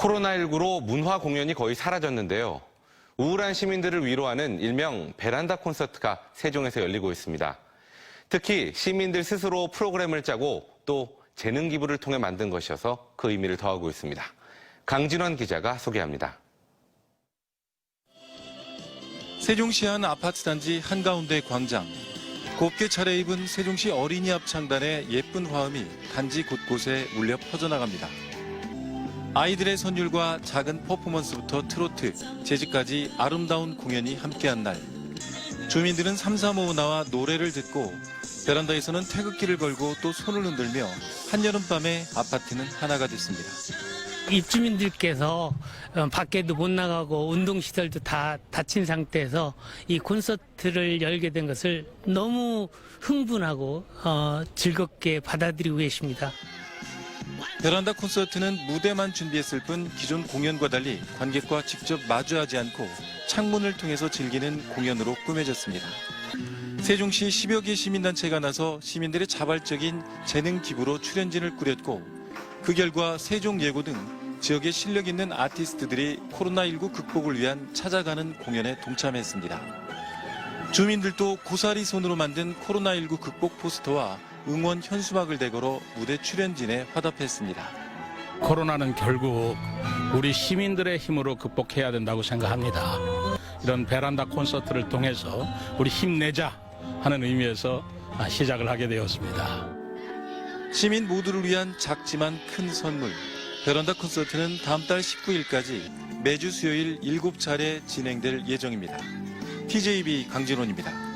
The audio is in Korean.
코로나19로 문화 공연이 거의 사라졌는데요. 우울한 시민들을 위로하는 일명 베란다 콘서트가 세종에서 열리고 있습니다. 특히 시민들 스스로 프로그램을 짜고 또 재능 기부를 통해 만든 것이어서 그 의미를 더하고 있습니다. 강진원 기자가 소개합니다. 세종시 한 아파트 단지 한가운데 광장. 곱게 차려입은 세종시 어린이 합창단의 예쁜 화음이 단지 곳곳에 울려 퍼져나갑니다. 아이들의 선율과 작은 퍼포먼스부터 트로트, 재즈까지 아름다운 공연이 함께한 날. 주민들은 삼삼오오 나와 노래를 듣고 베란다에서는 태극기를 걸고 또 손을 흔들며 한여름밤에 아파트는 하나가 됐습니다. 입주민들께서 어, 밖에도 못 나가고 운동시설도 다 닫힌 상태에서 이 콘서트를 열게 된 것을 너무 흥분하고 어, 즐겁게 받아들이고 계십니다. 베란다 콘서트는 무대만 준비했을 뿐 기존 공연과 달리 관객과 직접 마주하지 않고 창문을 통해서 즐기는 공연으로 꾸며졌습니다. 세종시 10여 개 시민단체가 나서 시민들의 자발적인 재능 기부로 출연진을 꾸렸고 그 결과 세종예고 등 지역에 실력 있는 아티스트들이 코로나19 극복을 위한 찾아가는 공연에 동참했습니다. 주민들도 고사리 손으로 만든 코로나19 극복 포스터와 응원 현수막을 대걸어 무대 출연진에 화답했습니다. 코로나는 결국 우리 시민들의 힘으로 극복해야 된다고 생각합니다. 이런 베란다 콘서트를 통해서 우리 힘내자 하는 의미에서 시작을 하게 되었습니다. 시민 모두를 위한 작지만 큰 선물. 베란다 콘서트는 다음 달 19일까지 매주 수요일 7차례 진행될 예정입니다. TJB 강진원입니다.